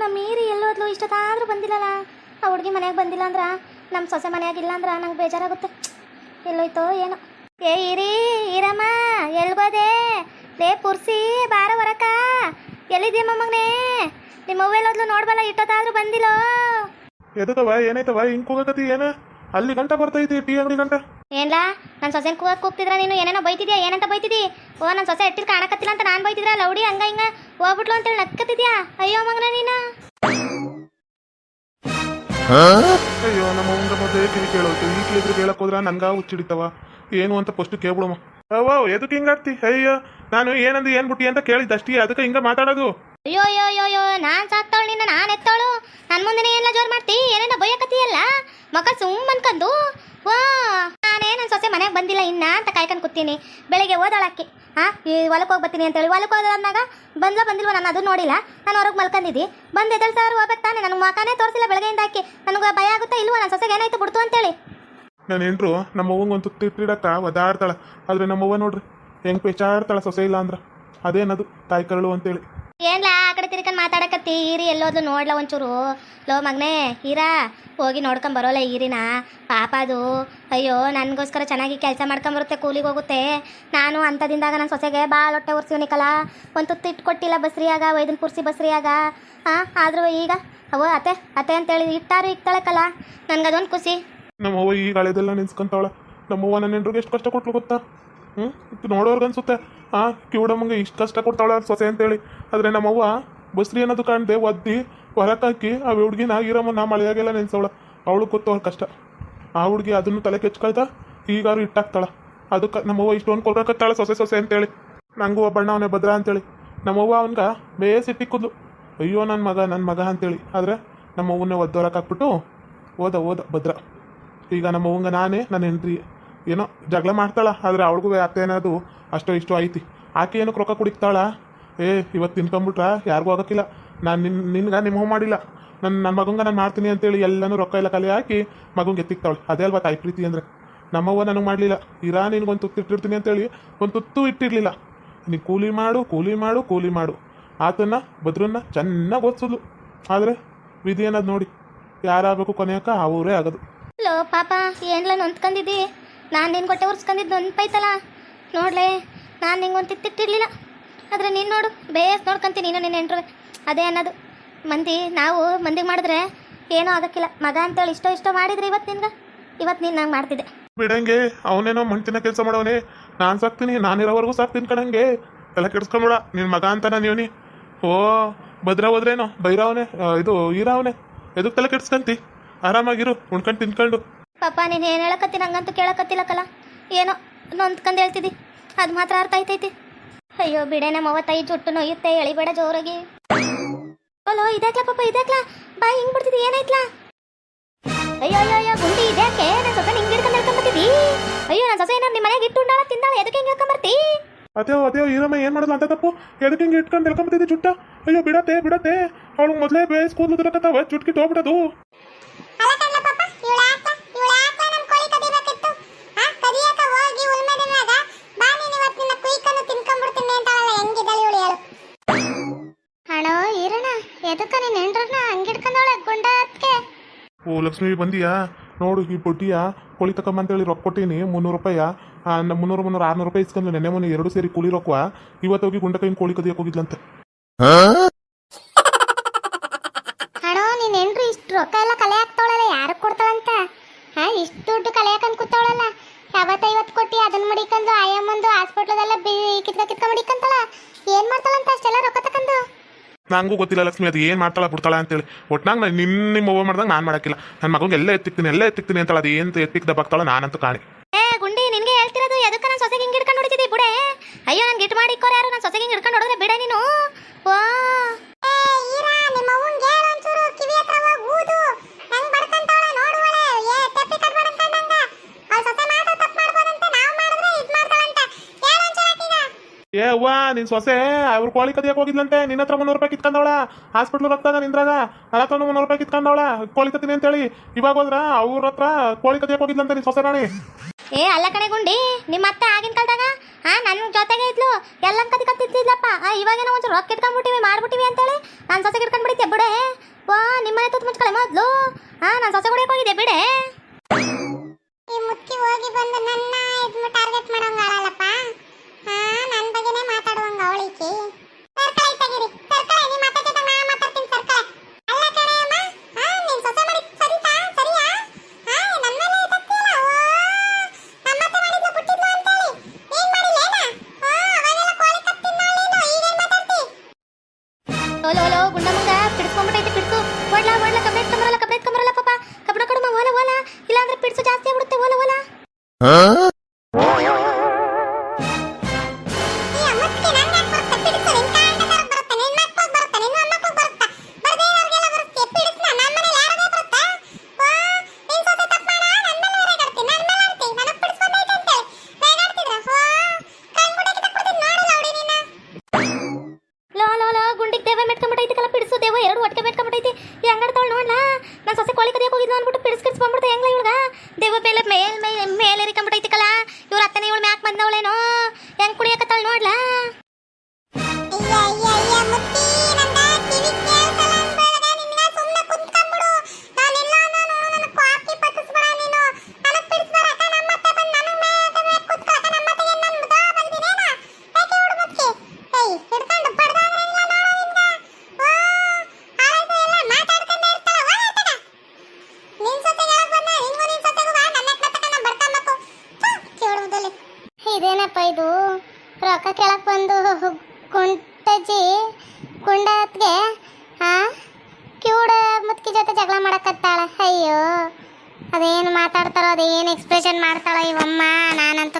ನಮ್ಮ ಮೀರಿ ಎಲ್ಲೋದ್ಲು ಇಷ್ಟೊತ್ತಾದ್ರೂ ಬಂದಿಲ್ಲಲ್ಲ ಆ ಹುಡುಗಿ ಮನೆಯಾಗ ಬಂದಿಲ್ಲ ಅಂದ್ರ ನಮ್ಮ ಸೊಸೆ ಮನೆಯಾಗ ಇಲ್ಲ ಅಂದ್ರೆ ನಂಗೆ ಬೇಜಾರಾಗುತ್ತೆ. ಎಲ್ಲೋಯ್ತೋ ಏನೋ. ಏ ಇರಿ ಇರಮ್ಮ ಎಲ್ಗೋದೆ? ಲೇ ಪುರ್ಸಿ ಬಾರ ಹೊರಕ. ಎಲ್ಲಿದ್ದೀಯ ಮಗನೇ? ನಿಮ್ಮ ಮೊಬೈಲ್ ಹೋದ್ಲು ನೋಡ್ಬಲ್ಲ ಇಷ್ಟೊತ್ತಾದ್ರೂ ಬಂದಿಲ್ಲೋ? ಏನಾಯ್ತವ ಹಿಂಗ್ ಕೂಗಕತಿ ಏನ? ಅಲ್ಲಿ ಗಂಟ ಬರ್ತೈತಿ ಟೀ ಅಂಗಡಿ ಗಂಟ? ಏನ್ಲಾ ನನ್ನ ಸೊಸೆನ್ ಕೂಗಕ್ ಕೂಗ್ತಿದ್ರ ನೀನು? ಏನೇನೋ ಬೈತಿದ್ಯಾ? ಏನಂತ ಬೈತಿದಿ? ಓ ನನ್ನ ಸೊಸೆ ಎಟ್ಟಿಲ್ ಕಾಣಕತ್ತಿಲ್ಲ ಅಂತ ನಾನು ಬೈತಿದ್ರ? ಲೌಡಿ ಹಂಗ ಹಿಂಗ ಹೋಗ್ಬಿಟ್ಲು ಅಂತೇಳಿ ನಕ್ಕತ್ತಿದ್ಯಾ ಅಯ್ಯೋ ಮಗನ ನೀನ. ಅಯ್ಯೋ ನಮ್ಮ ಅವಂಗ ಮೊದಲೇ ಕಿವಿ ಕೇಳೋದು? ಈ ಕೇಳಿದ್ರೆ ಕೇಳಕ್ ಹೋದ್ರ? ನನ್ಗ ಹುಚ್ಚಿಡಿತವ. ಏನು ಅಂತ ಫಸ್ಟ್ ಕೇಳ್ಬಿಡಮ್ಮ. ಅವ್ವ ಎದಕ್ಕೆ ಹಿಂಗಾಡ್ತಿ ಅಯ್ಯೋ ನಾನು ಏನಂದು ಏನ್ ಬಿಟ್ಟಿ ಅಂತ ಕೇಳಿದ್ದೆ ಅಷ್ಟೇ ಅದಕ್ಕೆ ಹಿಂಗ ಮಾತಾಡೋದು. ಅಯ್ಯೋ ಅಯ್ಯೋ ಅಯ್ಯೋ ಅಯ್ಯೋ ನಾನ್ ಸಾಕ್ತಾಳು ನಿನ್ನ ನಾನ್ ಎತ್ತಾಳು. ನನ್ ಮುಂದೆ ಎಲ್ಲ ಜೋರ್ ಮಾಡ್ತಿ? ಏನೇನ ಬೈಯಕತ್ತೀಯಲ್ಲ? ಮಕ ಸುಮ್ ಅನ್ಕಂದು. ವಾ ನಾನೇ ನನ್ನ ಸೊಸೆ ಮನೆಗೆ ಬಂದಿಲ್ಲ ಇನ್ನ ಅಂತ ಕಾಯ್ಕೊಂಡು ಕೂತೀನಿ. ಬೆಳಿಗ್ಗೆ ಓದಾಳಕ್ಕೆ ಹಾ? ಈ ಹೊಲಕ್ಕೆ ಹೋಗಿ ಬರ್ತೀನಿ ಅಂತೇಳಿ. ಹೊಲಕ್ಕೆ ಅಂದಾಗ ಬಂದ್ಲ ಬಂದಿಲ್ವ ನಾನು? ಅದು ನೋಡಿಲ್ಲ. ನಾನು ಹೊರಗೆ ಮಲ್ಕೊಂಡಿದ್ದಿ ಬಂದು ಎದಲ್ ಸಾವಿರ ಹೋಗ್ಬೇಕು ತಾನೆ. ನನಗೆ ಮಕಾನೇ ತೋರಿಸಿಲ್ಲ ಬೆಳಗ್ಗೆಯಿಂದ ಹಾಕಿ. ನನಗೆ ಭಯ ಆಗುತ್ತಾ ಇಲ್ವಾ? ನನ್ನ ಸೊಸೆಗೆ ಏನಾಯ್ತು ಬಿಡ್ತು ಅಂತೇಳಿ. ನನ್ನ ಹೆಂಡ್ರು ನಮ್ಮ ಅವ್ವಂಗೆ ಒಂದು ತುತ್ತಿ ಇಟ್ಟಿಡಕ್ಕ ಒದಾಡ್ತಾಳೆ ಆದ್ರೆ ನಮ್ಮ ಅವ್ವ ನೋಡ್ರಿ, ಹೆಂಗೆ ಪೇಚಾಡ್ತಾಳೆ ಸೊಸೆ ಇಲ್ಲ ಅಂದ್ರೆ? ಅದೇನದು ತಾಯಿ ಕರಳು ಅಂತೇಳಿ. ಏನ್ಲ? ಆ ಕಡೆ ತಿರ್ಕೊಂಡು ಮಾತಾಡಕತ್ತಿ ಈರಿ ಎಲ್ಲೋದ್ಲು ನೋಡ್ಲ ಒಂಚೂರು. ಲೋ ಮಗ್ನೆ, ಹೀರಾ, ಹೋಗಿ ನೋಡ್ಕೊಂಡ್ ಬರೋಲ್ಲ ಈರಿನ ಪಾಪ ಅದು. ಅಯ್ಯೋ, ನನಗೋಸ್ಕರ ಚೆನ್ನಾಗಿ ಕೆಲಸ ಮಾಡ್ಕೊಂಬರುತ್ತೆ, ಕೂಲಿಗೆ ಹೋಗುತ್ತೆ. ನಾನು ಅಂಥದಿಂದಾಗ ನನ್ನ ಸೊಸೆಗೆ ಭಾಳ ಹೊಟ್ಟೆ ಉರ್ಸಿವ್ನಿಕಲ್ಲ ಒಂದು ತುತ್ತು ಇಟ್ಟು ಕೊಟ್ಟಿಲ್ಲ ಬಸ್ರಿಯಾಗ ವೈದನ್ ಪುರ್ಸಿ ಬಸ್ರಿಯಾಗ. ಹಾಂ ಆದರೂ ಈಗ ಅವ ಅತ್ತೆ ಅತ್ತೆ ಅಂತೇಳಿ ಇಟ್ಟಾರು ಇಕ್ತಾಳಕ್ಕಲ್ಲ ನನ್ಗದೊಂದು ಖುಷಿ. ನಮ್ಮ ಈಗ ಈ ನೆನ್ಸ್ಕೊಂತಾವಳ. ನಮ್ಮವ್ವ ನನ್ನ ಹೆಂಡ್ರಿಗೆ ಎಷ್ಟು ಕಷ್ಟ ಕೊಟ್ಲು ಗೊತ್ತಾ? ಹ್ಞೂ ನೋಡೋರ್ಗೆ ಅನ್ಸುತ್ತೆ ಆ, ಕಿವುಡಮ್ಮಂಗೆ ಇಷ್ಟು ಕಷ್ಟ ಕೊಡ್ತಾವಳ ಸೊಸೆ ಅಂತೇಳಿ. ಆದರೆ ನಮ್ಮವ್ವ ಬಸ್ರಿ ಅನ್ನೋದು ಕಾಣ್ದೆ ಒದ್ದಿ ಹೊರಕಾಕಿ ಆ ಹುಡುಗಿನ ನಾ ಮಳೆಯಾಗೆಲ್ಲ ನೆನ್ಸವಳ. ಅವಳು ಗೊತ್ತು ಅವ್ಳ ಕಷ್ಟ. ಆ ಹುಡುಗಿ ಅದನ್ನು ತಲೆ ಕೆಚ್ಕೊಳ್ತಾ ಈಗಾರು ಇಟ್ಟಾಕ್ತಾಳ. ಅದಕ್ಕೆ ನಮ್ಮವ್ವ ಇಷ್ಟೊಂದು ಕೊಡ್ಕತ್ತಾಳ ಸೊಸೆ ಸೊಸೆ ಅಂತೇಳಿ. ನಂಗೂ ಒಬ್ಬಣ್ಣ ಅವನೇ ಭದ್ರ ಅಂತೇಳಿ. ನಮ್ಮವ್ವ ಅವನ್ಗ ಬೇಸಿಟ್ಟಿಕ್ಕುದ್ಲು ಅಯ್ಯೋ ನನ್ನ ಮಗ ನನ್ನ ಮಗ ಅಂತೇಳಿ. ಆದರೆ ನಮ್ಮವ್ವನ್ನೇ ಒದ್ದೋರಕ್ಕಾಕ್ಬಿಟ್ಟು ಓದ ಓದ, ಭದ್ರ. ಈಗ ನಮ್ಮ ಅವ್ವಂಗ ನಾನೇ, ನನ್ನ ಹೆಂಡ್ರಿ. ಏನೋ ಜಗಳ ಮಾಡ್ತಾಳ, ಆದ್ರೆ ಅವಳಿಗೂ ಅತ್ತೆ ಅನ್ನೋದು ಅಷ್ಟೋ ಇಷ್ಟೋ ಐತಿ. ಆಕೆ ಏನಕ್ಕೆ ರೊಕ್ಕ ಕುಡಿತಾಳ ಏ ಇವತ್ತು ತಿನ್ಕೊಂಬಿಟ್ರ ಯಾರಿಗೂ ಆಗೋಕ್ಕಿಲ್ಲ ನಾನು ನಿನ್, ನಿನ್ಗೆ ನಿಮ್ಮ ಮಾಡಿಲ್ಲ. ನನ್ನ ನನ್ನ ಮಗಂಗ ನಾನು ಮಾಡ್ತೀನಿ ಅಂತೇಳಿ ಎಲ್ಲನೂ ರೊಕ್ಕ ಎಲ್ಲ ಕಲೆ ಹಾಕಿ ಮಗಂಗೆ ಎತ್ತಿಕ್ತಾವಳೆ. ಅದೇ ಅಲ್ವಾ ತಾಯಿ ಪ್ರೀತಿ ಅಂದರೆ. ನಮ್ಮವ್ವ ನನಗೆ ಮಾಡಲಿಲ್ಲ. ಇರಾ, ನಿನ್ಗೊಂದು ತುತ್ತು ಇಟ್ಟಿರ್ತೀನಿ ಅಂತೇಳಿ ಒಂದು ತುತ್ತು ಇಟ್ಟಿರಲಿಲ್ಲ. ನೀ ಕೂಲಿ ಮಾಡು ಕೂಲಿ ಮಾಡು ಕೂಲಿ ಮಾಡು. ಆತನ್ನ, ಬದ್ರನ್ನ ಚೆನ್ನಾಗಿ ಓದಿಸಿದ್ಲು. ಆದರೆ ವಿಧಿ ಅನ್ನೋದು ನೋಡಿ. ಯಾರಾಗಬೇಕು ಕೊನೆಯಕ್ಕ ಅವರೇ ಆಗೋದು. ಹಲೋ, ಪಾಪ, ಏನ್ಲ ನೊಂದ್ಕೊಂಡಿದ್ದಿ ನಾನು ನಿನ್ನ ಹೊಟ್ಟೆ ಉರ್ಸ್ಕೊಂಡಿದ್ದು ನೊಂದ್ಪೈತಲ್ಲ ನೋಡ್ಲೆ, ನಾನು ನಿಂಗೆ ಒಂದು ತಿತ್ತಿಟ್ಟಿರ್ಲಿಲ್ಲ ಆದರೆ ನೀನು ನೋಡು ಬೇಸ್ ನೋಡ್ಕೊಂತೀನಿ ನೀನು ನಿನ್ನ ಎಂಟ್ರು ಅದೇ ಅನ್ನೋದು. ಮಂದಿ ನಾವು ಮಂದಿಗೆ ಮಾಡಿದ್ರೆ ಏನೂ ಆಗಕ್ಕಿಲ್ಲ. ಮಗ ಅಂತೇಳಿ ಇಷ್ಟೋ ಇಷ್ಟೋ ಮಾಡಿದ್ರೆ ಇವತ್ತು ನಿನ್ಗೆ? ಇವತ್ತು ನೀನು ನಂಗೆ ಮಾಡ್ತಿದ್ದೆ. ಬಿಡಂಗೆ ಅವನೇನೋ ಮಂಟಿನ ಕೆಲಸ ಮಾಡವನೇ ನಾನು ಸಾಕ್ತೀನಿ ನಾನಿರೋವರೆಗೂ ಸಾಕ್ತೀನಿ ಕಣಂಗೆ. ಎಲ್ಲ ಕೆಡ್ಸ್ಕೊಂಬೇಡ ನಿನ್ನ ಮಗ ಅಂತಾನ ನೀವನಿ. ಓ ಭದ್ರ ಹೋದ್ರೇನೋ? ಬೈರವನೇ ಇದು ಈರಾವನೇ. ಎದಕ್ಕೆ ತಲೆ ಕೆಡ್ಸ್ಕಂತಿ? ಆರಾಮಾಗಿರು ಉಣ್ಕೊಂಡು ತಿನ್ಕೊಂಡು. ಪಾಪ ನೀನು ಏನು ಹೇಳಕತ್ತಿ? ನಂಗಂತೂ ಕೇಳಕತ್ತಿಲ್ಲಕ್ಕಲ್ಲ ಏನೋ ನೊಂದ್ಕಂದು ಹೇಳ್ತಿದ್ದಿ. ಅದು ಮಾತ್ರ ಅರ್ಥ ಆಯ್ತೈತಿ. ಅಯ್ಯೋ ಬಿಡೆ ನಮ್ಮ ಅವ್ವ ಜುಟ್ಟು ನೋಯುತ್ತೆ ಎಳಿಬೇಡ ಜೋರಾಗಿ. ಅಲೋ ಇದಾಕ್ಲ ಪಾಪ ಇದಾಕ್ಲ? ಬಾ ಹಿಂಗ್ ಬಿಡ್ತಿದ್ದಿ ಏನಾಯ್ತ್ಲಾ? ಅಯ್ಯೋ ಅಯ್ಯೋ ಅಯ್ಯೋ ಗುಂಡಿ ಇದ್ಯಾಕೆ ನನ್ನ ಸೊಸೆ ಹಿಂಗ್ ಹಿಡ್ಕೊಂಡು ಹೇಳ್ಕೊಂಬರ್ತಿದ್ದಿ ಅಯ್ಯೋ ನನ್ನ ಸೊಸೆ ಏನಾರ ನಿಮ್ಮ ಮನೆಗೆ ಇಟ್ಟು ಉಂಡಾಳ ತಿಂದಾಳ ಎದಕ್ಕೆ ಹಿಂಗ್ ಹೇಳ್ಕೊಂಬರ್ತಿ ಅದೇ ಅದೇ ಈರಮ್ಮ ಏನ್ ಮಾಡೋದು ಅಂತ ತಪ್ಪು? ಎದಕ್ಕೆ ಹಿಂಗೆ ಇಟ್ಕೊಂಡು ಎಳ್ಕೊಂಬತ್ತಿದ್ದೆ ಚುಟ್ಟ ಅಯ್ಯೋ ಬಿಡತ್ತೆ ಬಿಡತ್ತೆ. ಅವಳು ಮೊದಲೇ ಬೇಸ್ ಕೂದಲು ತಿರಕತ್ತವ ಚುಟ್ಕಿ ಹೋಗ್ಬಿಡೋದು ಎದಕ್ಕ ನೀನ್ ಹೆಂಡ್ರನ್ನ ಹಂಗಿಡ್ಕೊಂಡವಳೆ ಗುಂಡತ್ಕೆ ಓ ಲಕ್ಷ್ಮಿ ಬಂದಿಯಾ? ನೋಡು ಈ ಪೊಟ್ಟಿಯ ಕೋಳಿ ತಕೊಂಬಂತೇಳಿ ರೊಕ್ಕ ಕೊಟ್ಟೀನಿ ಮುನ್ನೂರು ರೂಪಾಯ? ಮುನ್ನೂರು ಮುನ್ನೂರು ಆರ್ನೂರು ರೂಪಾಯಿ ಇಸ್ಕೊಂಡು ನೆನೆ ಮೊನ್ನೆ ಎರಡು ಸೇರಿ ಕೂಲಿ ರೊಕ್ಕ ಇವತ್ತು ಹೋಗಿ ಗುಂಡ ಕೈ ಕೋಳಿ ಕದಿಯಕ್ಕೆ ಹೋಗಿದ್ಲಂತೆ. ಹಣೋ ನೀನ್ ಹೆಂಡ್ರು ಇಷ್ಟು ರೊಕ್ಕ ಎಲ್ಲ ಕಲೆ ಹಾಕ್ತಾವಳಲ್ಲ ಯಾರು ಕೊಡ್ತಾಳಂತ? ಹಾ ಇಷ್ಟು ದುಡ್ಡು ಕಲೆ ನಂಗೂ ಗೊತ್ತಿಲ್ಲ, ಲಕ್ಷ್ಮಿ, ಅದು ಏನು ಮಾಡ್ತಾಳ ಬಿಡ್ತಾಳ ಅಂತೇಳಿ. ಒಟ್ನಾಗ ನಾನು ನಿನ್ನ ನಿಮ್ಮ ಓವ ಮಾಡ್ದಂಗೆ ನಾನು ಮಾಡಕ್ಕಿಲ್ಲ. ನನ್ನ ಮಗಂಗೆ ಎಲ್ಲ ಎತ್ತಿಕ್ತೀನಿ ಎಲ್ಲ ಎತ್ತಿಕ್ತೀನಿ ಅಂತಾಳ ಅದು ಏನು ಎತ್ತಿಕ್ ದಬ್ಬಾಕ್ತಾಳ ನಾನಂತೂ ಕಾಣಿ. ಏ, ಗುಂಡಿ, ನಿನಗೆ ಹೇಳ್ತಿರೋದು ಎದಕ್ಕೆ ನಾನು ಸೊಸೆಗೆ ಹಿಂಗೆ ಹಿಡ್ಕೊಂಡು ಹೊಡಿತಿದ್ದಿ ಬಿಡೆ. ಅಯ್ಯೋ ನನ್ಗೆ ಮಾಡಿ ಮಾಡಿಕ್ಕೋರು ಯಾರು? ನಾನು ಸೊಸೆಗೆ ಹಿಂಗೆ ಹಿಡ್ಕೊಂಡು ಹೊಡೆದ್ರೆ ಬಿಡ ನೀನು. ವಾ ಏ ಈರಾ ನಿಮ್ಮ ಅವ್ವನ್ಗೆ ಹೇಳು ಒಂಚೂರು ಕಿವಿ ಹತ್ರ ಹೋಗಿ ಊದು ಹೆಂಗ್ ಬಡ್ಕಂತಾವಳೆ ನೋಡುವಳೆ ಏ ತೆಪ್ಪಿ ಕಟ್ ಬಡ್ಕಂಡಂಗ ಅವ್ಳ ಸೊಸೆ ಮಾತ್ರ ತಪ್ಪು ಮಾಡ್ಬೋದಂತೆ ನಾವು ಮಾಡಿದ್ರೆ ಇದ್ ಮಾಡ್ತಾಳಂತ ಹೇಳು ಒಂಚೂರು ಆಕಿಗ ಏ ಅವ್ವ ನಿನ್ ಸೊಸೆ ಅವ್ರ ಕೋಳಿ ಕದಿಯಕ್ಕೆ ಹೋಗಿದ್ಲಂತೆ. ನಿನ್ನ ಹತ್ರ ಮುನ್ನೂರು ರೂಪಾಯಿ ಕಿತ್ಕೊಂಡವಳ. ಹಾಸ್ಪಿಟ್ಲ್ ರೊಕ್ಕದ ನಿಂದ್ರಾಗ. ನನ್ನ ಹತ್ರ ಮುನ್ನೂರು ರೂಪಾಯಿ ಕಿತ್ಕೊಂಡವಳ. ಕೋಳಿ ಕತ್ತೀನಿ ಅಂತೇಳಿ. ಇವಾಗ ಹೋದ್ರ ಅವ್ರ ಹತ್ರ ಕೋಳಿ ಕದಿಯಕ್ಕೆ ಹೋಗಿದ್ಲಂತೆ ನಿನ್ ಸೊಸೆ ರಾಣಿ. ಏ ಅಲ್ಲ ಕಡೆ ಗುಂಡಿ ನಿಮ್ಮ ಅತ್ತೆ ಆಗಿನ ಕಾಲದಾಗ ಹಾ ನನ್ನ ಜೊತೆಗೆ ಇದ್ಲು. ಎಲ್ಲ ಕದಿ ಕತ್ತಿದ್ಲಪ್ಪ ಆ ಇವಾಗೇನೋ ಒಂಚೂರು ರೊಕ್ಕ ಇಟ್ಕೊಂಡ್ಬಿಟ್ಟಿವಿ ಮಾಡ್ಬಿಟ್ಟಿವಿ ಅಂತೇಳಿ. ನನ್ನ ಸೊಸೆಗೆ ಇಟ್ಕೊಂಡ್ಬಿಡಿದ್ದೆ ಬಿಡೆ. ತುತ್ತು ಮುಚ್ಕೊಳ್ಳಿ ಮೊದಲು. ಹಾ ನಾನು ಸೊಸೆ ಕೂಡ ಹೋಗಿದ್ದೆ ಬಿಡೆ. ಈ ಮುತ್ತಿ ಹೋಗಿ ಬಂದು ನನ್ನ ಇದ್ ಟಾರ್ಗೆಟ್ ಮಾಡೋಂಗ ಆಳಲ್ಲಪ್ಪ ಹಾ ನನ್ನ ಬಗ್ಗೆನೇ ಮಾತಾಡುವಂಗ ಅವಳಿಕೆ ಸರ್ಕಳ ತೆಗಿರಿ ಸರ್ಕಳ ನೀ ಮಾತಾಡ್ತಿದ್ದ ನಾ ಮಾತಾಡ್ತೀನಿ ಸರ್ಕಳ ಅಲ್ಲ ಕಣೆ ಅಮ್ಮ ಹಾ ನೀನ್ ಸೊಸೆ ಮಾಡಿ ಸರಿತಾ ಸರಿಯಾ ಹಾ ನನ್ನ ಮೇಲೆ ತಪ್ಪಿಲ್ಲ ಓ ನಮ್ಮತ್ತೆ ಮಾಡಿದ್ಲು ಬಿಟ್ಟಿದ್ಲು ಅಂತೇಳಿ ಏನ್ ಮಾಡಿಲ್ಲೇನ ಹಾ ಅವಾಗೆಲ್ಲ ಕೋಳಿ ಕತ್ತಿದ್ನೋ ನೀನು ಈಗೇನ್ ಮಾತಾಡ್ತಿ ಓಲೋ ಓಲೋ ಗುಂಡಮ್ಮಂಗ ಪಿಡ್ಸ್ಕೊಂಡ್ಬಿಟ್ಟೈತಿ ಇದು ರೊಕ್ಕ ಕೇಳಕ್ ಬಂದು ಕುಂಟಜಿ ಕುಂಡತ್ಗೆ, ಆ, ಕ್ಯೂಡ ಮುತ್ಕಿ ಜೊತೆ ಜಗಳ ಮಾಡಕತ್ತಾಳ. ಅಯ್ಯೋ, ಅದೇನು ಮಾತಾಡ್ತಾರೋ, ಅದೇನು ಎಕ್ಸ್ಪ್ರೆಷನ್ ಮಾಡ್ತಾಳ ಇವಮ್ಮ ನಾನಂತೂ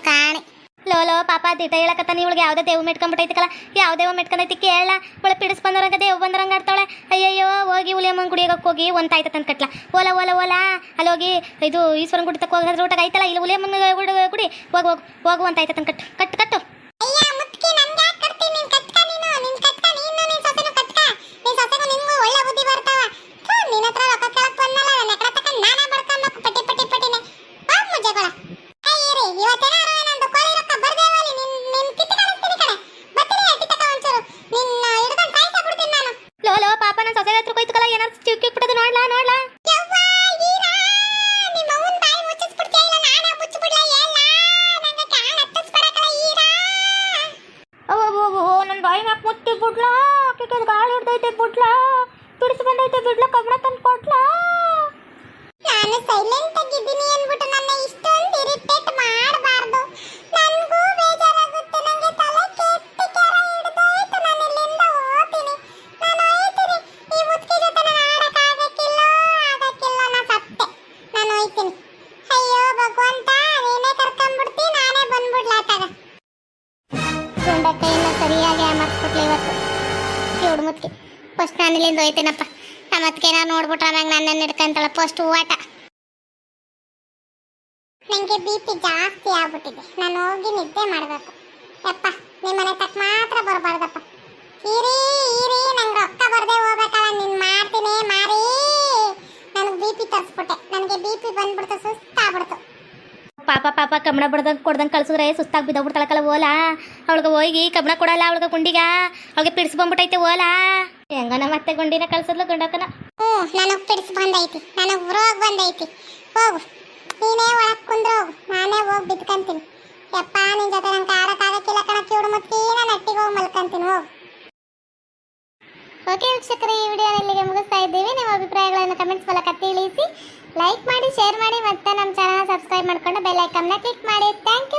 ದಿಟ ಹೇಳಕತ್ತಾನ, ಇವಳಿಗೆ ಯಾವ್ದೇ ದೇವ್ ಮೆಟ್ಕೊಂಡ್ಬಿಟ್ಟೈತಿಕಲ್ಲ ಯಾವ ದೇವ ಮೆಟ್ಕೊಂಡೈತಿ ಕೇಳ. ಇವಳ ಪಿಡಿಸ್ ಬಂದವ್ರಂಗ ದೇವ್ ಬಂದರಂಗ ಆಡ್ತಾಳೆ ಅಯ್ಯಯ್ಯೋ, ಹೋಗಿ ಉಲಿಯಮ್ಮನ ಗುಡಿಯಾಗಕ್ಕೆ ಹೋಗಿ ಒಂದ್ ಆಯ್ತತ್ ತಂದ್ಕಟ್ಲ ಕಟ್ಲ. ಓಲ ಓಲ ಓಲ. ಅಲ್ಲಿ ಹೋಗಿ ಇದು ಈಶ್ವರನ ಗುಡಿ ತಕ್ಕ ಹೋಗೋದ್ರ ಊಟ ಆಯ್ತಲ್ಲ, ಇಲ್ಲಿ ಉಲಿಯಮ್ಮನ ಗುಡಿ ಗುಡಿ. ಹೋಗಿ ಹೋಗಿ, ಹೋಗು ಅಂತ ಆಯ್ತತ್ ತಂದ್ಕಟ್ಟು ಕಟ್ಟು ಕಟ್ಟು. ಬಂದೈತೆ ಬಿಡ್ಲ ಕಬ್ರ ತಂದು ಕೊಟ್ಲಾ? ನಾನು ಸೈಲೆಂಟ್ ಆಗಿದ್ದೀನಿ ಅಂದ್ಬಿಟ್ಟು ನನ್ನ ಇಷ್ಟೊಂದು ಇರಿಟೇಟ್ ಮಾಡಬಾರ್ದು. ನನಗೂ ಬೇಜಾರಾಗುತ್ತೆ ನನಗೆ ತಲೆ ಕೆಟ್ಟ ಕೆರ ಹಿಡಿದೋಯ್ತು ನಾನು ಇಲ್ಲಿಂದ ಹೋಗ್ತೀನಿ. ನಾನು ಹೋಯ್ತೀನಿ. ಈ ಮುತ್ಕಿ ಜೊತೆ ನಾನು ಆಡೋಕ್ಕಾಗಕ್ಕಿಲ್ಲ ಆಗಕ್ಕಿಲ್ಲ, ನಾನು ಸತ್ತೆ. ನಾನು ಹೋಯ್ತೀನಿ. ಅಯ್ಯೋ, ಭಗವಂತ, ನೀನೇ ಕರ್ಕೊಂಡ್ಬಿಡ್ತಿ, ನಾನೇ ಬಂದ್ಬಿಡ್ಲಾ ತಗ. ಗುಂಡಕ್ಕೈನ ಸರಿಯಾಗಿ ಅಮರ್ಸ್ಬಿಟ್ಲು ಇವತ್ತು. ಕಿವುಡು ಮುತ್ಕಿ ಫಸ್ಟ್ ನಾನು ಇಲ್ಲಿಂದ ಹೋಯ್ತೀನಪ್ಪ. ನಮ್ಮ ನೋಡ್ಬಿಟ್ರ ನಾವು ನನ್ನ ನನ್ನನ್ನು ಹಿಡ್ಕೊಂತಾಳ. ಫಸ್ಟ್ ಊಟ. ನನಗೆ ಬಿ ಪಿ ಜಾಸ್ತಿ ಆಗ್ಬಿಟ್ಟಿದೆ. ನಾನು ಹೋಗಿ ನಿದ್ದೆ ಮಾಡಬೇಕು. ಯಪ್ಪ ನಿಮ್ಮ ಮನೆ ತಕ್ಕ ಮಾತ್ರ ಬರಬಾರ್ದಪ್ಪ. ಇರಿ ಇರಿ ನಂಗೆ ರೊಕ್ಕ ಬರದೆ ಹೋಗ್ಬೇಕಲ್ಲ ನಿನ್ನ ಮಾಡ್ತೀನಿ ಮಾರಿ. ನನಗೆ ಬಿಪಿ ತರಿಸ್ಬಿಟ್ಟೆ. ನನಗೆ ಬಿಪಿ ಬಂದ್ಬಿಡ್ತು ಸುಸ್ತಾಗ್ಬಿಡ್ತು. ಪಾಪ ಪಾಪ ಕಮಣ ಬಡ್ದಂಗೆ ಕೊಡ್ದಂಗೆ ಕಳ್ಸಿದ್ರೆ ಸುಸ್ತಾಗಿ ಬಿದ್ದೋಗ್ಬಿಡ್ತಾಳಕಲ್ಲ ಓಲಾ. ಅವಳಿಗೆ ಹೋಗಿ ಕಬ್ಬಣ ಕೊಡಲ್ಲ ಅವಳಿಗೆ ಗುಂಡಿಗ. ಅವಳಿಗೆ ಪಿಡ್ಸ್ ಓಲಾ ಓಲ. ಹೆಂಗನ ಮತ್ತೆ ಗುಂಡಿನ ಕಳ್ಸದ್ಲು ಗುಂಡಕ್ಕನ ಹ್ಞೂ ನನಗೆ ಪಿಡಿಸ್ ಬಂದೈತಿ ನನಗೆ ರೋಗ ಬಂದೈತಿ. ಹೋಗು ನೀನೇ ಒಳಗೆ ಕುಂದ್ರೋಗು ನಾನೇ ಹೋಗಿ ಬಿದ್ಕಂತೀನಿ. ಯಪ್ಪ ನಿನ್ ಜೊತೆ ನಂಗೆ ಆಡಕ್ಕಾಗಕ್ಕಿಲ್ಲ ಕಣ ಕಿವುಡು ಮುತ್ತಿ ನಾನು ಅಟ್ಟಿಗೆ ಹೋಗಿ ಮಲ್ಕಂತೀನಿ ಹೋಗು. ಓಕೆ ವೀಕ್ಷಕರೇ ಈ ವಿಡಿಯೋ ಇಲ್ಲಿಗೆ ಮುಗಿಸ್ತಾ ಇದ್ದೀವಿ. ನಿಮ್ಮ ಅಭಿಪ್ರಾಯಗಳನ್ನು ಕಮೆಂಟ್ಸ್ ಮೂಲಕ ತಿಳಿಸಿ ಲೈಕ್ ಮಾಡಿ ಶೇರ್ ಮಾಡಿ ಮತ್ತೆ ನಮ್ಮ ಚಾನಲ್ ಸಬ್ಸ್ಕ್ರೈಬ್ ಮಾಡ್ಕೊಂಡು ಬೆಲ್ ಐಕನ್ನ ಕ್ಲಿಕ್ ಮಾಡಿ. ಥ್ಯಾಂಕ್